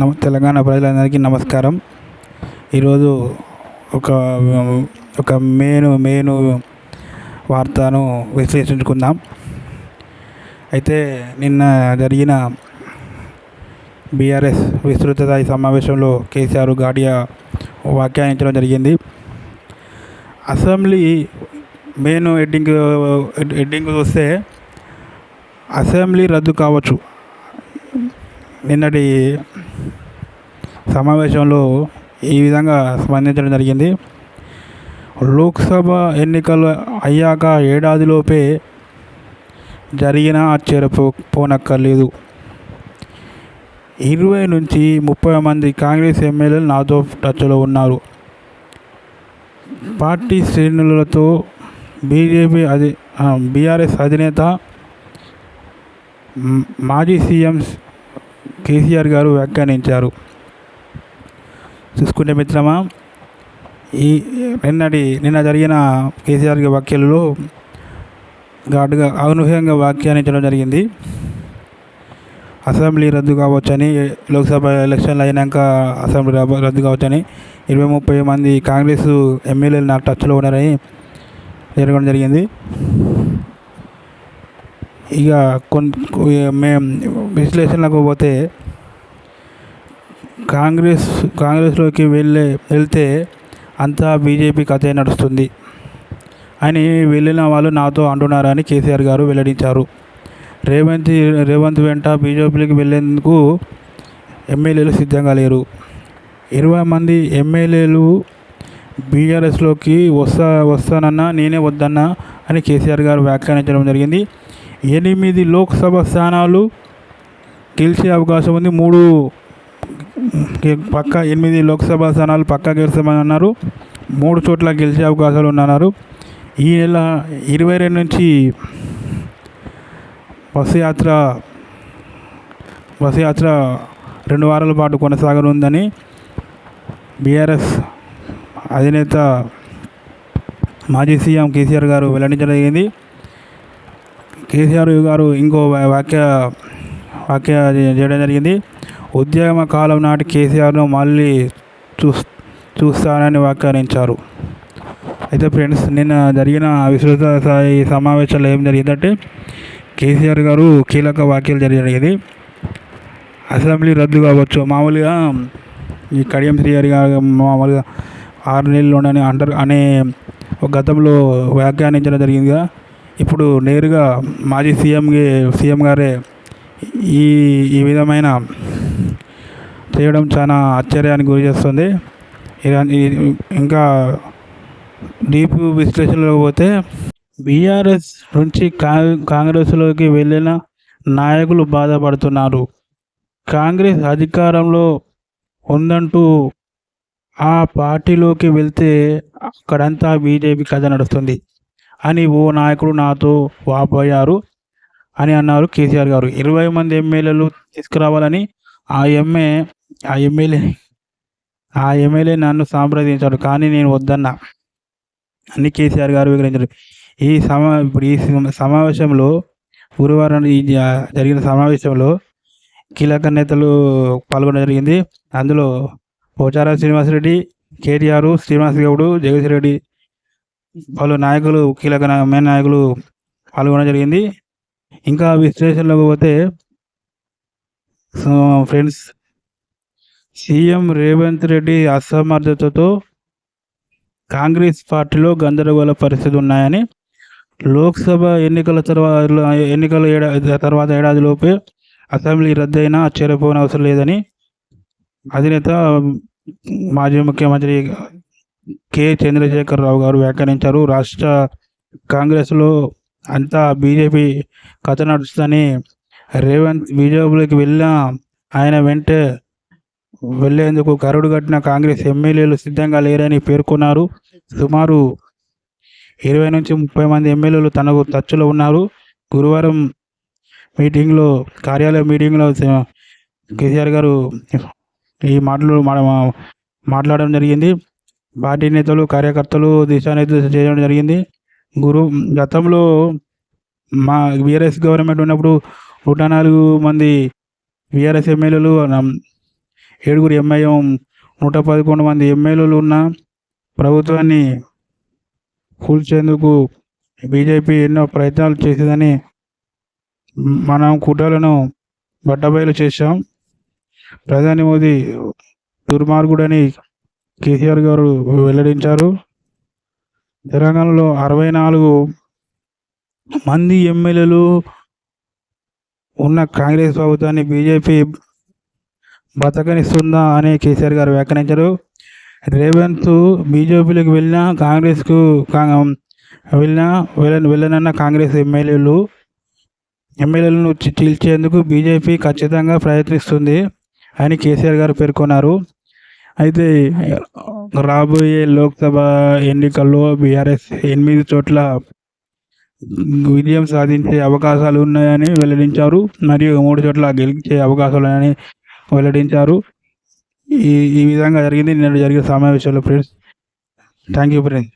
నమ తెలంగాణ ప్రజలందరికీ నమస్కారం. ఈరోజు ఒక ఒక మేను మేను వార్తను విశ్లేషించుకుందాం. అయితే నిన్న జరిగిన బీఆర్ఎస్ విస్తృత స్థాయి సమావేశంలో కేసీఆర్ గాడియా వ్యాఖ్యానించడం జరిగింది. అసెంబ్లీ మెయిన్ హెడ్డింగ్ హెడ్డింగ్ చూస్తే అసెంబ్లీ రద్దు కావచ్చు. నిన్నటి సమావేశంలో ఈ విధంగా స్పందించడం జరిగింది. లోక్సభ ఎన్నికలు అయ్యాక ఏడాదిలోపే జరిగిన ఆశ్చర్యపో పోనక్కర్లేదు. ఇరవై నుంచి ముప్పై మంది కాంగ్రెస్ ఎమ్మెల్యేలు నాతో టచ్లో ఉన్నారు. పార్టీ శ్రేణులతో బీజేపీ అధి బీఆర్ఎస్ అధినేత మాజీ సీఎం కేసీఆర్ గారు వ్యాఖ్యానించారు. చూసుకుంటే మిత్రమా ఈ నిన్నటి నిన్న జరిగిన కేసీఆర్ గారి వ్యాఖ్యలలో ఘాటుగా అనూహ్యంగా వ్యాఖ్యానించడం జరిగింది. అసెంబ్లీ రద్దు కావచ్చని లోక్సభ ఎలక్షన్లు అయినాక అసెంబ్లీ రద్దు- రద్దు కావచ్చని ఇరవై ముప్పై మంది కాంగ్రెస్ ఎమ్మెల్యేలు నాకు టచ్లో ఉన్నారని జరగడం జరిగింది. ఇక కొన్ని మేము విశ్లేషణలకు పోతే కాంగ్రెస్ కాంగ్రెస్లోకి వెళ్ళే వెళ్తే అంతా బీజేపీ కథే నడుస్తుంది. అని వెళ్ళిన వాళ్ళు నాతో అంటున్నారని కేసీఆర్ గారు వెల్లడించారు. రేవంత్ రేవంత్ వెంట బీజేపీకి వెళ్ళేందుకు ఎమ్మెల్యేలు సిద్ధంగా లేరు. ఇరవై మంది ఎమ్మెల్యేలు బీఆర్ఎస్లోకి వస్తా వస్తానన్నా నేనే వద్దన్నా అని కేసీఆర్ గారు వ్యాఖ్యానించడం జరిగింది. ఎనిమిది లోక్సభ స్థానాలు గెలిచే అవకాశం ఉంది. మూడు పక్క ఎనిమిది లోక్సభ స్థానాలు పక్కా గెలుస్తామని అన్నారు. మూడు చోట్ల గెలిచే అవకాశాలు ఉన్నాయన్నారు. ఈ నెల ఇరవై రెండు నుంచి బస్సు యాత్ర బస్సు యాత్ర రెండు వారాల పాటు కొనసాగనుందని బీఆర్ఎస్ అధినేత మాజీ సీఎం కేసీఆర్ గారు వెల్లడించడం జరిగింది. కేసీఆర్ గారు ఇంకో వాక్య వాక్య చేయడం జరిగింది. ఉద్యమ కాలం నాటి కేసీఆర్ను మళ్ళీ చూస్ చూస్తానని వ్యాఖ్యానించారు అయితే ఫ్రెండ్స్ నిన్న జరిగిన విస్తృత స్థాయి సమావేశంలో ఏం జరిగిందంటే కేసీఆర్ గారు కీలక వ్యాఖ్యలు జరిగింది అసెంబ్లీ రద్దు కావచ్చు. మామూలుగా ఈ కడియం శ్రీహరి గారు మామూలుగా ఆరు నెలలు ఉండని అంటారు అనే ఒక గతంలో వ్యాఖ్యానించడం జరిగిందిగా ఇప్పుడు నేరుగా మాజీ సీఎంకి సీఎం గారే ఈ ఈ విధమైన చేయడం చాలా ఆశ్చర్యానికి గురి చేస్తుంది. ఇంకా డీప్ విశ్లేషణలో పోతే బీఆర్ఎస్ నుంచి కా కాంగ్రెస్లోకి వెళ్ళిన నాయకులు బాధపడుతున్నారు. కాంగ్రెస్ అధికారంలో ఉందంటూ ఆ పార్టీలోకి వెళ్తే అక్కడంతా బీజేపీ కథ నడుస్తుంది. అని ఓ నాయకుడు నాతో వాపోయారు అని అన్నారు కేసీఆర్ గారు. ఇరవై మంది ఎమ్మెల్యేలు తీసుకురావాలని ఆ ఎమ్మె ఆ ఎమ్మెల్యే ఆ ఎమ్మెల్యే నన్ను సంప్రదించాడు. కానీ నేను వద్దన్నా. అన్ని కేసీఆర్ గారు వివరించారు. ఈ సమా ఇప్పుడు ఈ సమావేశంలో గురువారం ఈ జరిగిన సమావేశంలో కీలక నేతలు పాల్గొనడం జరిగింది. అందులో పోచారం శ్రీనివాసరెడ్డి కేటీఆర్ శ్రీనివాస్ గౌడు జగదీష్ రెడ్డి పలు నాయకులు కీలక మెయిన్ నాయకులు పాల్గొనడం జరిగింది. ఇంకా విశ్లేషణలోకి పోతే so friends CM Revanth Reddy అసమర్థతతో Congress పార్టీలో గందరగోళ పరిస్థితి ఉన్నాయని లోక్సభ ఎన్నికల తర్వాత ఎన్నికల ఏడాది తర్వాత ఏడాదిలోపే అసెంబ్లీ రద్దయినా ఆశ్చర్యపోని అవసరం లేదని అధినేత మాజీ ముఖ్యమంత్రి కె. చంద్రశేఖరరావు గారు వ్యాఖ్యానించారు. రాష్ట్ర కాంగ్రెస్లో అంతా బీజేపీ కథ నడుస్తుందని రేవంత్ బీజేపీలోకి వెళ్ళిన ఆయన వెంటే వెళ్ళేందుకు కరుడు కట్టిన కాంగ్రెస్ ఎమ్మెల్యేలు సిద్ధంగా లేరని పేర్కొన్నారు. సుమారు ఇరవై నుంచి ముప్పై మంది ఎమ్మెల్యేలు తనకు టచ్లో ఉన్నారు. గురువారం మీటింగ్లో కార్యాలయ మీటింగ్లో కేసీఆర్ గారు ఈ మాటలు మా- మాట్లాడడం జరిగింది. పార్టీ నేతలు కార్యకర్తలు దిశానిర్దేశం చేయడం జరిగింది. గురు గతంలో మా బీఆర్ఎస్ గవర్నమెంట్ ఉన్నప్పుడు నూట నాలుగు మంది వీఆర్ఎస్ ఎమ్మెల్యేలు ఏడుగురు ఎంఐఎం నూట పదకొండు మంది ఎమ్మెల్యేలు ఉన్న ప్రభుత్వాన్ని కూల్చేందుకు బీజేపీ ఎన్నో ప్రయత్నాలు చేసిందని మనం కుట్రలను బట్టబయలు చేశాం. ప్రధాని మోదీ దుర్మార్గుడని కేసీఆర్ గారు వెల్లడించారు. తెలంగాణలో అరవై నాలుగు మంది ఎమ్మెల్యేలు ఉన్న కాంగ్రెస్ ప్రభుత్వాన్ని బీజేపీ బతకనిస్తుందా అని కేసీఆర్ గారు వ్యాఖ్యానించారు. రేవంత్ బీజేపీలోకి వెళ్ళినా కాంగ్రెస్కు వెళ్ళినా వెళ్ళ వెళ్ళనన్న కాంగ్రెస్ ఎమ్మెల్యేలు ఎమ్మెల్యేలను చీల్చేందుకు బీజేపీ ఖచ్చితంగా ప్రయత్నిస్తుంది అని కేసీఆర్ గారు పేర్కొన్నారు. అయితే రాబోయే లోక్సభ ఎన్నికల్లో బీఆర్ఎస్ ఎనిమిది చోట్ల విజయం సాధించే అవకాశాలు ఉన్నాయని వెల్లడించారు. మరియు మూడు చోట్ల గెలిచే అవకాశాలు ఉన్నాయని వెల్లడించారు. ఈ ఈ విధంగా జరిగింది. నిన్న జరిగిన సమావేశంలో ఫ్రెండ్స్ థ్యాంక్ యూ ఫ్రెండ్స్.